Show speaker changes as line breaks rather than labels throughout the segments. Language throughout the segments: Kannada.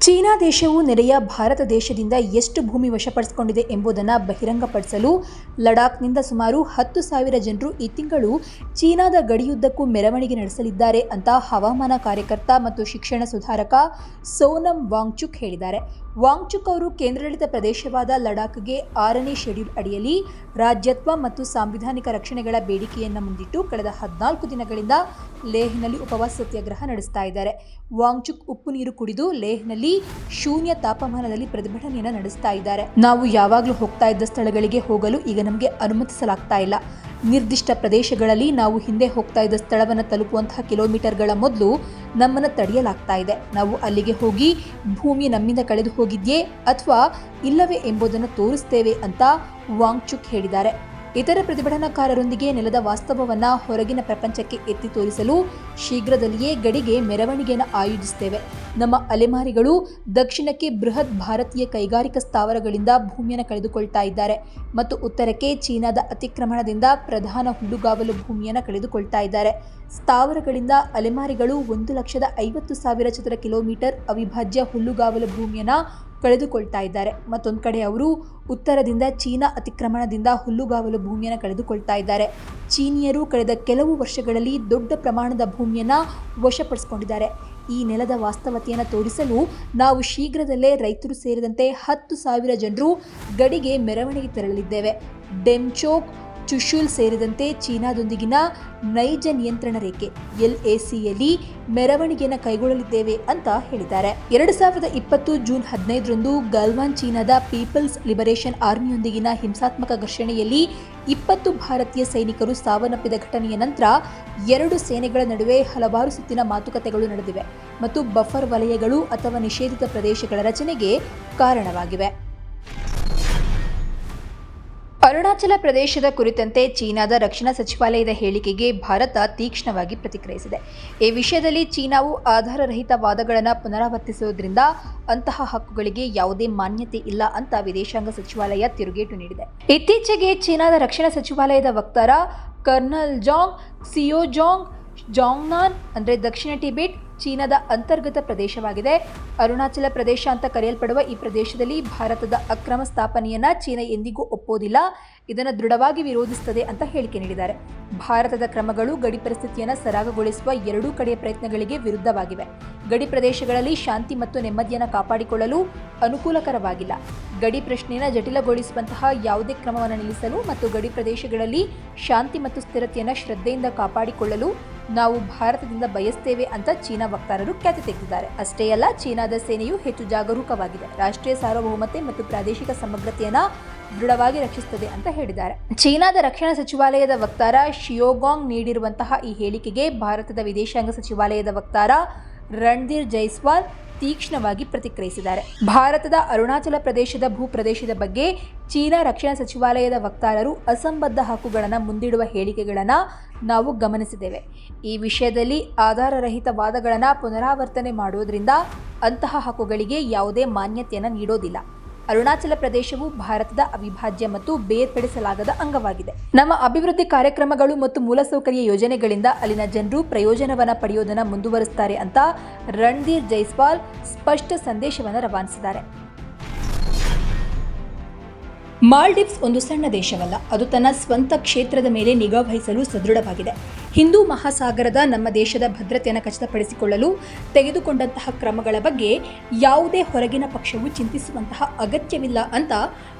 ಚೀನಾ ದೇಶವು ನೆರೆಯ ಭಾರತ ದೇಶದಿಂದ ಎಷ್ಟು ಭೂಮಿ ವಶಪಡಿಸಿಕೊಂಡಿದೆ ಎಂಬುದನ್ನು ಬಹಿರಂಗಪಡಿಸಲು ಲಡಾಖ್ನಿಂದ ಸುಮಾರು ಹತ್ತು ಸಾವಿರ ಜನರು ಈ ತಿಂಗಳು ಚೀನಾದ ಗಡಿಯುದ್ದಕ್ಕೂ ಮೆರವಣಿಗೆ ನಡೆಸಲಿದ್ದಾರೆ ಅಂತ ಹವಾಮಾನ ಕಾರ್ಯಕರ್ತ ಮತ್ತು ಶಿಕ್ಷಣ ಸುಧಾರಕ ಸೋನಂ ವಾಂಗ್ಚುಕ್ ಹೇಳಿದ್ದಾರೆ. ವಾಂಗ್ಚುಕ್ ಅವರು ಕೇಂದ್ರಾಡಳಿತ ಪ್ರದೇಶವಾದ ಲಡಾಖ್ಗೆ ಆರನೇ ಶೆಡ್ಯೂಲ್ ಅಡಿಯಲ್ಲಿ ರಾಜ್ಯತ್ವ ಮತ್ತು ಸಾಂವಿಧಾನಿಕ ರಕ್ಷಣೆಗಳ ಬೇಡಿಕೆಯನ್ನು ಮುಂದಿಟ್ಟು ಕಳೆದ ಹದಿನಾಲ್ಕು ದಿನಗಳಿಂದ ಲೇಹ್ನಲ್ಲಿ ಉಪವಾಸ ಸತ್ಯಾಗ್ರಹ ನಡೆಸ್ತಾ ಇದ್ದಾರೆ. ವಾಂಗ್ಚುಕ್ ಉಪ್ಪು ನೀರು ಕುಡಿದು ಲೇಹ್ನಲ್ಲಿ ಶೂನ್ಯ ತಾಪಮಾನದಲ್ಲಿ ಪ್ರತಿಭಟನೆಯನ್ನು ನಡೆಸ್ತಾ ಇದ್ದಾರೆ. ನಾವು ಯಾವಾಗಲೂ ಹೋಗ್ತಾ ಇದ್ದ ಸ್ಥಳಗಳಿಗೆ ಹೋಗಲು ಈಗ ನಮಗೆ ಅನುಮತಿಸಲಾಗ್ತಾ ಇಲ್ಲ. ನಿರ್ದಿಷ್ಟ ಪ್ರದೇಶಗಳಲ್ಲಿ ನಾವು ಹಿಂದೆ ಹೋಗ್ತಾ ಇದ್ದ ಸ್ಥಳವನ್ನು ತಲುಪುವಂತಹ ಕಿಲೋಮೀಟರ್ಗಳ ಮೊದಲು ನಮ್ಮನ್ನು ತಡೆಯಲಾಗ್ತಾ ಇದೆ. ನಾವು ಅಲ್ಲಿಗೆ ಹೋಗಿ ಭೂಮಿ ನಮ್ಮಿಂದ ಕಳೆದು ಹೋಗಿದೆಯೇ ಅಥವಾ ಇಲ್ಲವೇ ಎಂಬುದನ್ನು ತೋರಿಸ್ತೇವೆ ಅಂತ ವಾಂಗ್ಚುಕ್ ಹೇಳಿದ್ದಾರೆ. ಇತರ ಪ್ರತಿಭಟನಾಕಾರರೊಂದಿಗೆ ನೆಲದ ವಾಸ್ತವವನ್ನ ಹೊರಗಿನ ಪ್ರಪಂಚಕ್ಕೆ ಎತ್ತಿ ತೋರಿಸಲು ಶೀಘ್ರದಲ್ಲಿಯೇ ಗಡಿಗೆ ಮೆರವಣಿಗೆಯನ್ನು ಆಯೋಜಿಸುತ್ತೇವೆ ನಮ್ಮ ಅಲೆಮಾರಿಗಳು ದಕ್ಷಿಣಕ್ಕೆ ಬೃಹತ್ ಭಾರತೀಯ ಕೈಗಾರಿಕಾ ಸ್ಥಾವರಗಳಿಂದ ಭೂಮಿಯನ್ನು ಕಳೆದುಕೊಳ್ತಾ ಇದ್ದಾರೆ ಮತ್ತು ಉತ್ತರಕ್ಕೆ ಚೀನಾದ ಅತಿಕ್ರಮಣದಿಂದ ಪ್ರಧಾನ ಹುಲ್ಲುಗಾವಲು ಭೂಮಿಯನ್ನು ಕಳೆದುಕೊಳ್ತಾ ಇದ್ದಾರೆ. ಸ್ಥಾವರಗಳಿಂದ ಅಲೆಮಾರಿಗಳು ಒಂದು ಲಕ್ಷದ ಐವತ್ತು ಸಾವಿರ ಚದರ ಕಿಲೋಮೀಟರ್ ಅವಿಭಾಜ್ಯ ಹುಲ್ಲುಗಾವಲು ಭೂಮಿಯನ್ನು ಕಳೆದುಕೊಳ್ತಾ ಇದ್ದಾರೆ. ಮತ್ತೊಂದು ಕಡೆ ಅವರು ಉತ್ತರದಿಂದ ಚೀನಾ ಅತಿಕ್ರಮಣದಿಂದ ಹುಲ್ಲುಗಾವಲು ಭೂಮಿಯನ್ನು ಕಳೆದುಕೊಳ್ತಾ ಇದ್ದಾರೆ. ಚೀನಿಯರು ಕಳೆದ ಕೆಲವು ವರ್ಷಗಳಲ್ಲಿ ದೊಡ್ಡ ಪ್ರಮಾಣದ ಭೂಮಿಯನ್ನು ವಶಪಡಿಸಿಕೊಂಡಿದ್ದಾರೆ. ಈ ನೆಲದ ವಾಸ್ತವತೆಯನ್ನು ತೋರಿಸಲು ನಾವು ಶೀಘ್ರದಲ್ಲೇ ರೈತರು ಸೇರಿದಂತೆ ಹತ್ತು ಸಾವಿರ ಜನರು ಗಡಿಗೆ ಮೆರವಣಿಗೆ ತೆರಳಲಿದ್ದೇವೆ. ಡೆಮ್ಚೋಕ್ ಚುಶುಲ್ ಸೇರಿದಂತೆ ಚೀನಾದೊಂದಿಗಿನ ನೈಜ ನಿಯಂತ್ರಣ ರೇಖೆ, ಎಲ್ಎಸಿಯಲ್ಲಿ ಮೆರವಣಿಗೆಯನ್ನು ಕೈಗೊಳ್ಳಲಿದ್ದೇವೆ ಅಂತ ಹೇಳಿದ್ದಾರೆ. ಎರಡು ಸಾವಿರದ ಇಪ್ಪತ್ತು ಜೂನ್ ಹದಿನೈದರಂದು ಗಲ್ವಾನ್ ಚೀನಾದ ಪೀಪಲ್ಸ್ ಲಿಬರೇಷನ್ ಆರ್ಮಿಯೊಂದಿಗಿನ ಹಿಂಸಾತ್ಮಕ ಘರ್ಷಣೆಯಲ್ಲಿ ಇಪ್ಪತ್ತು ಭಾರತೀಯ ಸೈನಿಕರು ಸಾವನ್ನಪ್ಪಿದ ಘಟನೆಯ ನಂತರ ಎರಡು ಸೇನೆಗಳ ನಡುವೆ ಹಲವಾರು ಸುತ್ತಿನ ಮಾತುಕತೆಗಳು ನಡೆದಿವೆ ಮತ್ತು ಬಫರ್ ವಲಯಗಳು ಅಥವಾ ನಿಷೇಧಿತ ಪ್ರದೇಶಗಳ ರಚನೆಗೆ ಕಾರಣವಾಗಿವೆ. ಅರುಣಾಚಲ ಪ್ರದೇಶದ ಕುರಿತಂತೆ ಚೀನಾದ ರಕ್ಷಣಾ ಸಚಿವಾಲಯದ ಹೇಳಿಕೆಗೆ ಭಾರತ ತೀಕ್ಷ್ಣವಾಗಿ ಪ್ರತಿಕ್ರಿಯಿಸಿದೆ. ಈ ವಿಷಯದಲ್ಲಿ ಚೀನಾವು ಆಧಾರರಹಿತ ವಾದಗಳನ್ನು ಪುನರಾವರ್ತಿಸುವುದರಿಂದ ಅಂತಹ ಹಕ್ಕುಗಳಿಗೆ ಯಾವುದೇ ಮಾನ್ಯತೆ ಇಲ್ಲ ಅಂತ ವಿದೇಶಾಂಗ ಸಚಿವಾಲಯ ತಿರುಗೇಟು ನೀಡಿದೆ. ಇತ್ತೀಚೆಗೆ ಚೀನಾದ ರಕ್ಷಣಾ ಸಚಿವಾಲಯದ ವಕ್ತಾರ ಕರ್ನಲ್ ಜಾಂಗ್ ಸಿಯೋಜಾಂಗ್ ಜಾಂಗ್ನಾನ್ ಅಂದರೆ ದಕ್ಷಿಣ ಟಿಬೆಟ್, ಚೀನಾದ ಅಂತರ್ಗತ ಪ್ರದೇಶವಾಗಿದೆ. ಅರುಣಾಚಲ ಪ್ರದೇಶ ಅಂತ ಕರೆಯಲ್ಪಡುವ ಈ ಪ್ರದೇಶದಲ್ಲಿ ಭಾರತದ ಅಕ್ರಮ ಸ್ಥಾಪನೆಯನ್ನ ಚೀನಾ ಎಂದಿಗೂ ಒಪ್ಪೋದಿಲ್ಲ. ಇದನ್ನು ದೃಢವಾಗಿ ವಿರೋಧಿಸುತ್ತದೆ ಅಂತ ಹೇಳಿಕೆ ನೀಡಿದ್ದಾರೆ. ಭಾರತದ ಕ್ರಮಗಳು ಗಡಿ ಪರಿಸ್ಥಿತಿಯನ್ನು ಸರಾಗಗೊಳಿಸುವ ಎರಡೂ ಕಡೆಯ ಪ್ರಯತ್ನಗಳಿಗೆ ವಿರುದ್ಧವಾಗಿವೆ. ಗಡಿ ಪ್ರದೇಶಗಳಲ್ಲಿ ಶಾಂತಿ ಮತ್ತು ನೆಮ್ಮದಿಯನ್ನು ಕಾಪಾಡಿಕೊಳ್ಳಲು ಅನುಕೂಲಕರವಾಗಿಲ್ಲ. ಗಡಿ ಪ್ರಶ್ನೆಯನ್ನು ಜಟಿಲಗೊಳಿಸುವಂತಹ ಯಾವುದೇ ಕ್ರಮವನ್ನು ನಿಲ್ಲಿಸಲು ಮತ್ತು ಗಡಿ ಪ್ರದೇಶಗಳಲ್ಲಿ ಶಾಂತಿ ಮತ್ತು ಸ್ಥಿರತೆಯನ್ನು ಶ್ರದ್ಧೆಯಿಂದ ಕಾಪಾಡಿಕೊಳ್ಳಲು ನಾವು ಭಾರತದಿಂದ ಬಯಸ್ತೇವೆ ಅಂತ ಚೀನಾ ವಕ್ತಾರರು ಖ್ಯಾತಿ ತೆಗೆದಿದ್ದಾರೆ. ಅಷ್ಟೇ ಅಲ್ಲ, ಚೀನಾದ ಸೇನೆಯು ಹೆಚ್ಚು ಜಾಗರೂಕವಾಗಿದೆ. ರಾಷ್ಟ್ರೀಯ ಸಾರ್ವಭೌಮತೆ ಮತ್ತು ಪ್ರಾದೇಶಿಕ ಸಮಗ್ರತೆಯನ್ನು ದೃಢವಾಗಿ ರಕ್ಷಿಸುತ್ತದೆ ಅಂತ ಹೇಳಿದ್ದಾರೆ. ಚೀನಾದ ರಕ್ಷಣಾ ಸಚಿವಾಲಯದ ವಕ್ತಾರ ಶಿಯೋಗಾಂಗ್ ನೀಡಿರುವಂತಹ ಈ ಹೇಳಿಕೆಗೆ ಭಾರತದ ವಿದೇಶಾಂಗ ಸಚಿವಾಲಯದ ವಕ್ತಾರ ರಣಧೀರ್ ಜೈಸ್ವಾಲ್ ತೀಕ್ಷ್ಣವಾಗಿ ಪ್ರತಿಕ್ರಿಯಿಸಿದ್ದಾರೆ. ಭಾರತದ ಅರುಣಾಚಲ ಪ್ರದೇಶದ ಭೂಪ್ರದೇಶದ ಬಗ್ಗೆ ಚೀನಾ ರಕ್ಷಣಾ ಸಚಿವಾಲಯದ ವಕ್ತಾರರು ಅಸಂಬದ್ಧ ಹಕ್ಕುಗಳನ್ನು ಮುಂದಿಡುವ ಹೇಳಿಕೆಗಳನ್ನು ನಾವು ಗಮನಿಸಿದ್ದೇವೆ. ಈ ವಿಷಯದಲ್ಲಿ ಆಧಾರರಹಿತ ವಾದಗಳನ್ನು ಪುನರಾವರ್ತನೆ ಮಾಡುವುದರಿಂದ ಅಂತಹ ಹಕ್ಕುಗಳಿಗೆ ಯಾವುದೇ ಮಾನ್ಯತೆಯನ್ನು ನೀಡೋದಿಲ್ಲ. ಅರುಣಾಚಲ ಪ್ರದೇಶವು ಭಾರತದ ಅವಿಭಾಜ್ಯ ಮತ್ತು ಬೇರ್ಪಡಿಸಲಾಗದ ಅಂಗವಾಗಿದೆ. ನಮ್ಮ ಅಭಿವೃದ್ಧಿ ಕಾರ್ಯಕ್ರಮಗಳು ಮತ್ತು ಮೂಲಸೌಕರ್ಯ ಯೋಜನೆಗಳಿಂದ ಅಲ್ಲಿನ ಜನರು ಪ್ರಯೋಜನವನ್ನು ಪಡೆಯೋದನ್ನು ಮುಂದುವರಿಸುತ್ತಾರೆ ಅಂತ ರಣಧೀರ್ ಜೈಸ್ವಾಲ್ ಸ್ಪಷ್ಟ ಸಂದೇಶವನ್ನು ರವಾನಿಸಿದ್ದಾರೆ. ಮಾಲ್ಡೀವ್ಸ್ ಒಂದು ಸಣ್ಣ ದೇಶವಲ್ಲ. ಅದು ತನ್ನ ಸ್ವಂತ ಕ್ಷೇತ್ರದ ಮೇಲೆ ನಿಗಾ ವಹಿಸಲು ಸದೃಢವಾಗಿದೆ. ಹಿಂದೂ ಮಹಾಸಾಗರದ ನಮ್ಮ ದೇಶದ ಭದ್ರತೆಯನ್ನು ಖಚಿತಪಡಿಸಿಕೊಳ್ಳಲು ತೆಗೆದುಕೊಂಡಂತಹ ಕ್ರಮಗಳ ಬಗ್ಗೆ ಯಾವುದೇ ಹೊರಗಿನ ಪಕ್ಷವು ಚಿಂತಿಸುವಂತಹ ಅಗತ್ಯವಿಲ್ಲ ಅಂತ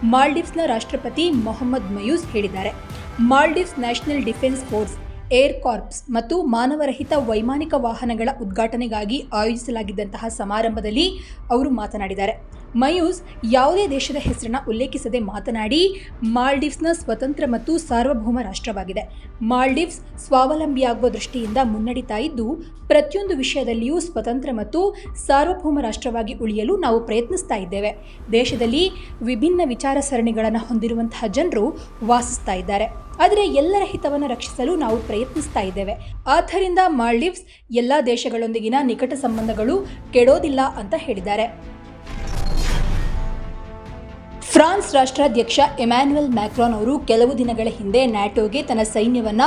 ಮಾಲ್ಡೀವ್ಸ್ನ ರಾಷ್ಟ್ರಪತಿ ಮೊಹಮ್ಮದ್ ಮಯೂಸ್ ಹೇಳಿದ್ದಾರೆ. Maldives national defence force, air corps ಮತ್ತು ಮಾನವರಹಿತ ವೈಮಾನಿಕ ವಾಹನಗಳ ಉದ್ಘಾಟನೆಗಾಗಿ ಆಯೋಜಿಸಲಾಗಿದ್ದಂತಹ ಸಮಾರಂಭದಲ್ಲಿ ಅವರು ಮಾತನಾಡಿದ್ದಾರೆ. ಮಯೂಸ್ ಯಾವುದೇ ದೇಶದ ಹೆಸರನ್ನ ಉಲ್ಲೇಖಿಸದೆ ಮಾತನಾಡಿ, ಮಾಲ್ಡೀವ್ಸ್ನ ಸ್ವತಂತ್ರ ಮತ್ತು ಸಾರ್ವಭೌಮ ರಾಷ್ಟ್ರವಾಗಿದೆ. ಮಾಲ್ಡೀವ್ಸ್ ಸ್ವಾವಲಂಬಿಯಾಗುವ ದೃಷ್ಟಿಯಿಂದ ಮುನ್ನಡೀತಾ ಇದ್ದು, ಪ್ರತಿಯೊಂದು ವಿಷಯದಲ್ಲಿಯೂ ಸ್ವತಂತ್ರ ಮತ್ತು ಸಾರ್ವಭೌಮ ರಾಷ್ಟ್ರವಾಗಿ ಉಳಿಯಲು ನಾವು ಪ್ರಯತ್ನಿಸ್ತಾ ಇದ್ದೇವೆ. ದೇಶದಲ್ಲಿ ವಿಭಿನ್ನ ವಿಚಾರ ಸರಣಿಗಳನ್ನು ಹೊಂದಿರುವಂತಹ ಜನರು ವಾಸಿಸ್ತಾ ಇದ್ದಾರೆ. ಆದರೆ ಎಲ್ಲರ ಹಿತವನ್ನು ರಕ್ಷಿಸಲು ನಾವು ಪ್ರಯತ್ನಿಸ್ತಾ ಇದ್ದೇವೆ. ಆದ್ದರಿಂದ ಮಾಲ್ಡೀವ್ಸ್ ಎಲ್ಲ ದೇಶಗಳೊಂದಿಗಿನ ನಿಕಟ ಸಂಬಂಧಗಳು ಕೆಡೋದಿಲ್ಲ ಅಂತ ಹೇಳಿದ್ದಾರೆ. ಫ್ರಾನ್ಸ್ ರಾಷ್ಟ್ರಾಧ್ಯಕ್ಷ ಎಮ್ಯಾನ್ಯುಯಲ್ ಮ್ಯಾಕ್ರಾನ್ ಅವರು ಕೆಲವು ದಿನಗಳ ಹಿಂದೆ ನ್ಯಾಟೋಗೆ ತನ್ನ ಸೈನ್ಯವನ್ನ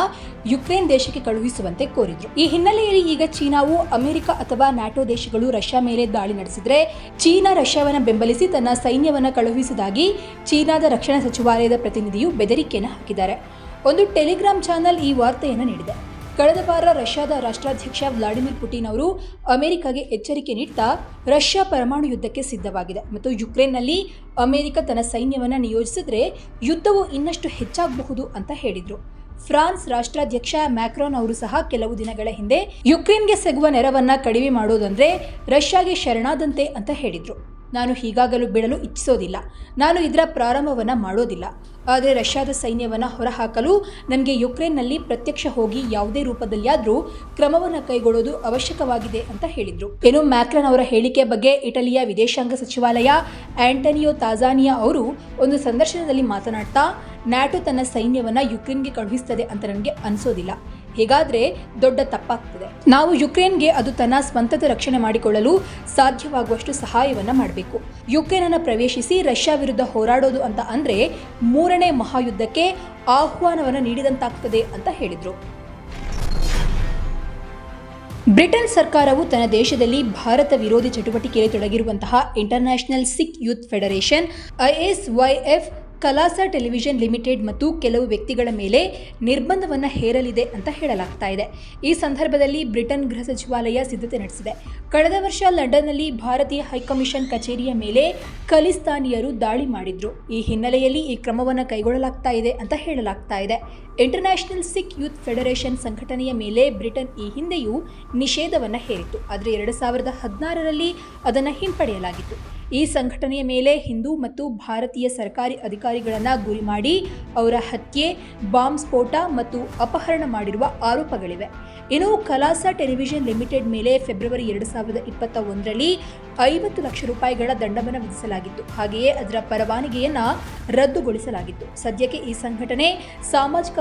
ಯುಕ್ರೇನ್ ದೇಶಕ್ಕೆ ಕಳುಹಿಸುವಂತೆ ಕೋರಿದ್ರು. ಈ ಹಿನ್ನೆಲೆಯಲ್ಲಿ ಈಗ ಚೀನಾವು ಅಮೆರಿಕ ಅಥವಾ ನ್ಯಾಟೋ ದೇಶಗಳು ರಷ್ಯಾ ಮೇಲೆ ದಾಳಿ ನಡೆಸಿದ್ರೆ ಚೀನಾ ರಷ್ಯಾವನ್ನು ಬೆಂಬಲಿಸಿ ತನ್ನ ಸೈನ್ಯವನ್ನು ಕಳುಹಿಸುವುದಾಗಿ ಚೀನಾದ ರಕ್ಷಣಾ ಸಚಿವಾಲಯದ ಪ್ರತಿನಿಧಿಯು ಬೆದರಿಕೆಯನ್ನು ಹಾಕಿದ್ದಾರೆ. ಒಂದು ಟೆಲಿಗ್ರಾಮ್ ಚಾನೆಲ್ ಈ ವಾರ್ತೆಯನ್ನು ನೀಡಿದೆ. ಕಳೆದ ವಾರ ರಷ್ಯಾದ ರಾಷ್ಟ್ರಾಧ್ಯಕ್ಷ ವ್ಲಾಡಿಮಿರ್ ಪುಟಿನ್ ಅವರು ಅಮೆರಿಕಗೆ ಎಚ್ಚರಿಕೆ ನೀಡ್ತಾ ರಷ್ಯಾ ಪರಮಾಣು ಯುದ್ಧಕ್ಕೆ ಸಿದ್ಧವಾಗಿದೆ ಮತ್ತು ಯುಕ್ರೇನ್ನಲ್ಲಿ ಅಮೆರಿಕ ತನ್ನ ಸೈನ್ಯವನ್ನು ನಿಯೋಜಿಸಿದ್ರೆ ಯುದ್ಧವು ಇನ್ನಷ್ಟು ಹೆಚ್ಚಾಗಬಹುದು ಅಂತ ಹೇಳಿದರು. ಫ್ರಾನ್ಸ್ ರಾಷ್ಟ್ರಾಧ್ಯಕ್ಷ ಮ್ಯಾಕ್ರಾನ್ ಅವರು ಸಹ ಕೆಲವು ದಿನಗಳ ಹಿಂದೆ ಯುಕ್ರೇನ್ಗೆ ಸಿಗುವ ನೆರವನ್ನು ಕಡಿಮೆ ಮಾಡೋದಂದ್ರೆ ರಷ್ಯಾಗೆ ಶರಣಾದಂತೆ ಅಂತ ಹೇಳಿದ್ರು. ನಾನು ಹೀಗಾಗಲು ಬಿಡಲು ಇಚ್ಛಿಸೋದಿಲ್ಲ. ನಾನು ಇದರ ಪ್ರಾರಂಭವನ್ನು ಮಾಡೋದಿಲ್ಲ. ಆದರೆ ರಷ್ಯಾದ ಸೈನ್ಯವನ್ನು ಹೊರಹಾಕಲು ನನಗೆ ಯುಕ್ರೇನ್ನಲ್ಲಿ ಪ್ರತ್ಯಕ್ಷ ಹೋಗಿ ಯಾವುದೇ ರೂಪದಲ್ಲಿಯಾದರೂ ಕ್ರಮವನ್ನು ಕೈಗೊಳ್ಳೋದು ಅವಶ್ಯಕವಾಗಿದೆ ಅಂತ ಹೇಳಿದರು. ಏನು ಮ್ಯಾಕ್ರನ್ ಅವರ ಹೇಳಿಕೆ ಬಗ್ಗೆ ಇಟಲಿಯ ವಿದೇಶಾಂಗ ಸಚಿವಾಲಯ ಆಂಟನಿಯೋ ತಾಜಾನಿಯಾ ಅವರು ಒಂದು ಸಂದರ್ಶನದಲ್ಲಿ ಮಾತನಾಡ್ತಾ ನ್ಯಾಟೋ ತನ್ನ ಸೈನ್ಯವನ್ನು ಯುಕ್ರೇನ್ಗೆ ಕಳುಹಿಸ್ತದೆ ಅಂತ ನನಗೆ ಅನಿಸೋದಿಲ್ಲ. ಹೀಗಾದ್ರೆ ದೊಡ್ಡ ತಪ್ಪಾಗ್ತದೆ. ನಾವು ಯುಕ್ರೇನ್ಗೆ ಅದು ತನ್ನ ಸ್ವಂತದ ರಕ್ಷಣೆ ಮಾಡಿಕೊಳ್ಳಲು ಸಾಧ್ಯವಾಗುವಷ್ಟು ಸಹಾಯವನ್ನ ಮಾಡಬೇಕು. ಯುಕ್ರೇನ್ ಅನ್ನು ಪ್ರವೇಶಿಸಿ ರಷ್ಯಾ ವಿರುದ್ಧ ಹೋರಾಡೋದು ಅಂತ ಅಂದ್ರೆ ಮೂರನೇ ಮಹಾಯುದ್ಧಕ್ಕೆ ಆಹ್ವಾನವನ್ನು ನೀಡಿದಂತಾಗ್ತದೆ ಅಂತ ಹೇಳಿದ್ರು. ಬ್ರಿಟನ್ ಸರ್ಕಾರವು ತನ್ನ ದೇಶದಲ್ಲಿ ಭಾರತ ವಿರೋಧಿ ಚಟುವಟಿಕೆಯಲ್ಲಿ ತೊಡಗಿರುವಂತಹ international Sikh youth federation ISYF Khalsa television limited ಮತ್ತು ಕೆಲವು ವ್ಯಕ್ತಿಗಳ ಮೇಲೆ ನಿರ್ಬಂಧವನ್ನು ಹೇರಲಿದೆ ಅಂತ ಹೇಳಲಾಗ್ತಾ ಇದೆ. ಈ ಸಂದರ್ಭದಲ್ಲಿ ಬ್ರಿಟನ್ ಗೃಹ ಸಚಿವಾಲಯ ಸಿದ್ಧತೆ ನಡೆಸಿದೆ. ಕಳೆದ ವರ್ಷ ಲಂಡನ್ನಲ್ಲಿ ಭಾರತೀಯ ಹೈಕಮಿಷನ್ ಕಚೇರಿಯ ಮೇಲೆ ಖಲಿಸ್ತಾನಿಯರು ದಾಳಿ ಮಾಡಿದ್ರು. ಈ ಹಿನ್ನೆಲೆಯಲ್ಲಿ ಈ ಕ್ರಮವನ್ನು ಕೈಗೊಳ್ಳಲಾಗ್ತಾ ಇದೆ ಅಂತ ಹೇಳಲಾಗ್ತಾ ಇದೆ. ಇಂಟರ್ನ್ಯಾಷನಲ್ ಸಿಖ್ ಯೂತ್ ಫೆಡರೇಷನ್ ಸಂಘಟನೆಯ ಮೇಲೆ ಬ್ರಿಟನ್ ಈ ಹಿಂದೆಯೂ ನಿಷೇಧವನ್ನು ಹೇರಿತ್ತು. ಆದರೆ ಎರಡು ಸಾವಿರದ ಹದಿನಾರರಲ್ಲಿ ಅದನ್ನು ಹಿಂಪಡೆಯಲಾಗಿತ್ತು. ಈ ಸಂಘಟನೆಯ ಮೇಲೆ ಹಿಂದೂ ಮತ್ತು ಭಾರತೀಯ ಸರ್ಕಾರಿ ಅಧಿಕಾರಿಗಳನ್ನು ಗುರಿ ಮಾಡಿ ಅವರ ಹತ್ಯೆ, ಬಾಂಬ್ ಸ್ಫೋಟ ಮತ್ತು ಅಪಹರಣ ಮಾಡಿರುವ ಆರೋಪಗಳಿವೆ. ಇನ್ನು ಕಲಾಸ ಟೆಲಿವಿಷನ್ ಲಿಮಿಟೆಡ್ ಮೇಲೆ ಫೆಬ್ರವರಿ ಎರಡು ಸಾವಿರದ ಇಪ್ಪತ್ತ ಒಂದರಲ್ಲಿ ಐವತ್ತು ಲಕ್ಷ ರೂಪಾಯಿಗಳ ದಂಡವನ್ನು ವಿಧಿಸಲಾಗಿತ್ತು. ಹಾಗೆಯೇ ಅದರ ಪರವಾನಗಿಯನ್ನು ರದ್ದುಗೊಳಿಸಲಾಗಿತ್ತು. ಸದ್ಯಕ್ಕೆ ಈ ಸಂಘಟನೆ ಸಾಮಾಜಿಕ